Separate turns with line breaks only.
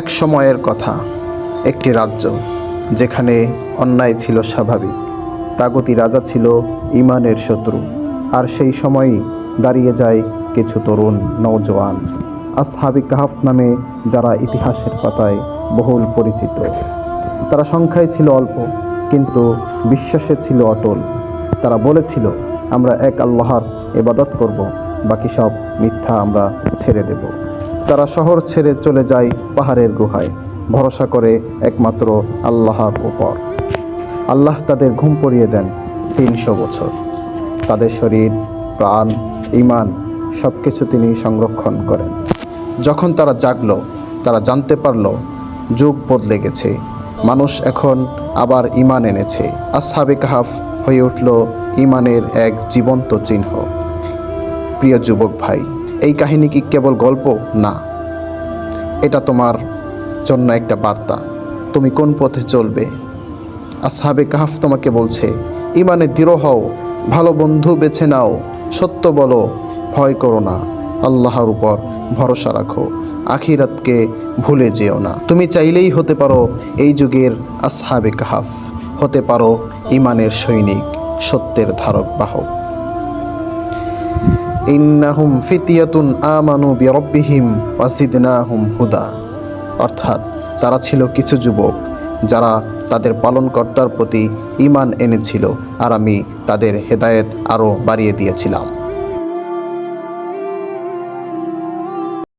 এক সময়ের কথা, একটি রাজ্য যেখানে অন্যায় ছিল স্বাভাবিক। তাগতি রাজা ছিল ইমানের শত্রু, আর সেই সময়ই দাঁড়িয়ে যায় কিছু তরুণ নৌজওয়ান আসহাবি কাহাফ নামে যারা ইতিহাসের পাতায় বহুল পরিচিত। তারা সংখ্যায় ছিল অল্প, কিন্তু বিশ্বাসে ছিল অটল। তারা বলেছিল, আমরা এক আল্লাহর এবাদত করব, বাকি সব মিথ্যা আমরা ছেড়ে দেব। তারা শহর ছেড়ে চলে যায় পাহাড়ের গুহায়। ভরসা করে একমাত্র আল্লাহর উপর। আল্লাহ তাদের ঘুম পড়িয়ে দেন তিনশো বছর। তাদের শরীর, প্রাণ ইমান সব কিছু তিনি সংরক্ষণ করেন। যখন তারা জাগল, তারা জানতে পারল, যুগ বদলে গেছে। মানুষ এখন আবার ইমান এনেছে। আসহাবে কাহাফ হয়ে উঠল ইমানের এক জীবন্ত চিহ্ন। প্রিয় যুবক ভাই এই কাহিনী কি কেবল গল্প? না। এটা তোমার জন্য একটা বার্তা। তুমি কোন পথে চলবে? আসহাবে কাহাফ তোমাকে বলছে, ইমানে দৃঢ় হও, ভালো বন্ধু বেছে নাও, সত্য বলো, ভয় করো না, আল্লাহর উপর ভরসা রাখো, আখিরাতকে ভুলে যেও না। তুমি চাইলেই হতে পারো এই যুগের আসহাবে কাহাফ, হতে পারো ইমানের সৈনিক, সত্যের ধারক বাহক। ইন্নাহুম ফিতিয়াতুন আমানু বিরব্বিহিম ওয়াসিদনাহুম হুদা। অর্থাৎ তারা ছিল কিছু যুবক, যারা তাদের পালনকর্তার প্রতি ইমান এনেছিল, আর আমি তাদের হেদায়েত আরও বাড়িয়ে দিয়েছিলাম।